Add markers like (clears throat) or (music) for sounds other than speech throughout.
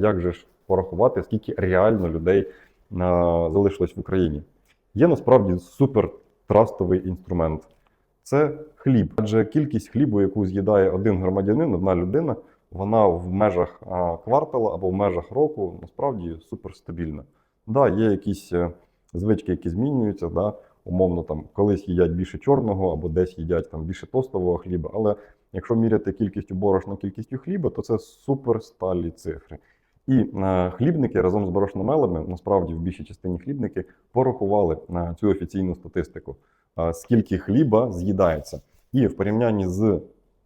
Як же ж порахувати, скільки реально людей а, залишилось в Україні? Є насправді супер трастовий інструмент. Це хліб. Адже кількість хлібу, яку з'їдає один громадянин, одна людина, вона в межах а, квартала або в межах року насправді суперстабільна. Да, є якісь е, звички, які змінюються. Да, умовно, там колись їдять більше чорного, або десь їдять там більше тостового хліба. Але якщо міряти кількістю борошна, кількістю хліба, то це суперсталі цифри. І е, хлібники разом з борошномелами, насправді в більшій частині хлібники порахували на цю офіційну статистику, е, скільки хліба з'їдається. І в порівнянні з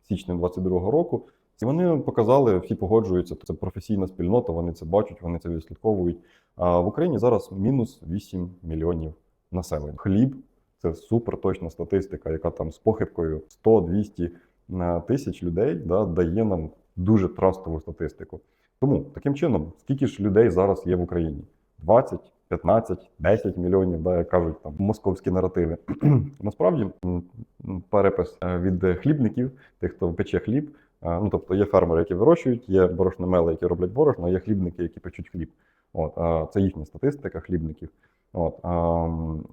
січнем 22-го року вони показали, всі погоджуються. Це професійна спільнота, вони це бачать, вони це відслідковують. А в Україні зараз мінус 8 мільйонів населення. Хліб це супер точна статистика, яка там з похибкою 100-200 тисяч людей да, дає нам дуже трастову статистику. Тому таким чином, скільки ж людей зараз є в Україні? 20, 15, 10 мільйонів, да, як кажуть там московські наративи. (clears throat) Насправді перепис е, від хлібників, тих, хто пече хліб. е, Ну, тобто є фермери, які вирощують, є борошномели, які роблять борошно, є хлібники, які печуть хліб. От, це їхня статистика хлібників. От,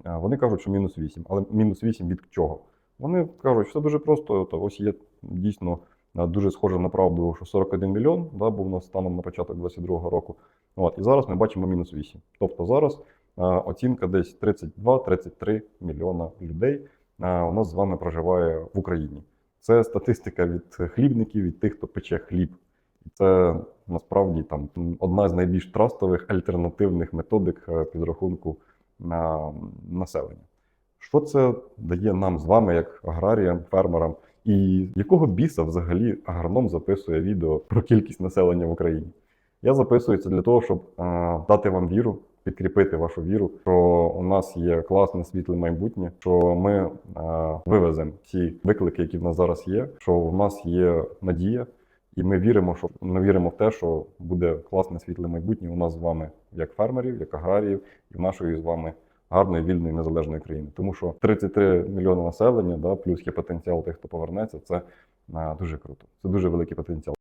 вони кажуть, що мінус 8. Але мінус 8 від чого? Вони кажуть, що все дуже просто. Ось є дійсно дуже схоже на правду, що 41 мільйон да, був у нас станом на початок 22-го року. От, і зараз ми бачимо мінус 8. Тобто зараз а, оцінка десь 32-33 мільйона людей а, у нас з вами проживає в Україні. Це статистика від хлібників, від тих, хто пече хліб. Це насправді там одна з найбільш трастових альтернативних методик е, підрахунку на населення. Що це дає нам з вами, як аграріям, фермерам, і якого біса взагалі агроном записує відео про кількість населення в Україні? Я записую це для того, щоб е, дати вам віру, підкріпити вашу віру, що у нас є класне світле майбутнє, що ми е, вивеземо всі виклики, які в нас зараз є, що в нас є надія, і ми віримо, що ми віримо в те, що буде класне світле майбутнє у нас з вами, як фермерів, як аграріїв, і в нашої з вами гарної, вільної, незалежної країни. Тому що 33 мільйони населення, да, плюс є потенціал тих, хто повернеться, це е, дуже круто. Це дуже великий потенціал.